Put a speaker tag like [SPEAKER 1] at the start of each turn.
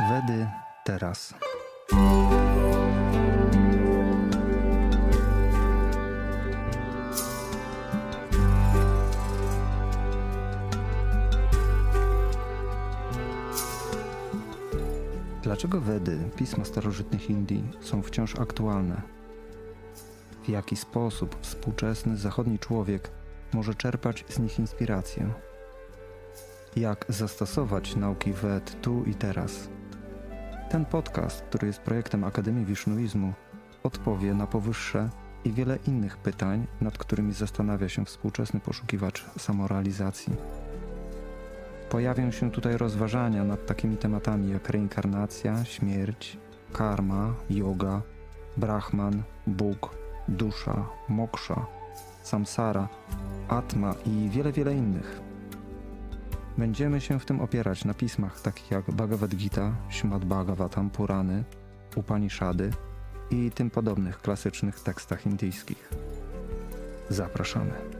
[SPEAKER 1] Wedy teraz. Dlaczego Wedy, pisma starożytnych Indii, są wciąż aktualne? W jaki sposób współczesny zachodni człowiek może czerpać z nich inspirację? Jak zastosować nauki Wed tu i teraz? Ten podcast, który jest projektem Akademii Wisznuizmu, odpowie na powyższe i wiele innych pytań, nad którymi zastanawia się współczesny poszukiwacz samorealizacji. Pojawią się tutaj rozważania nad takimi tematami jak reinkarnacja, śmierć, karma, yoga, brahman, Bóg, dusza, moksza, samsara, atma i wiele, wiele innych. Będziemy się w tym opierać na pismach takich jak Bhagavad Gita, Śmad Bhagavatam, Purany, Upanishady i tym podobnych klasycznych tekstach indyjskich. Zapraszamy.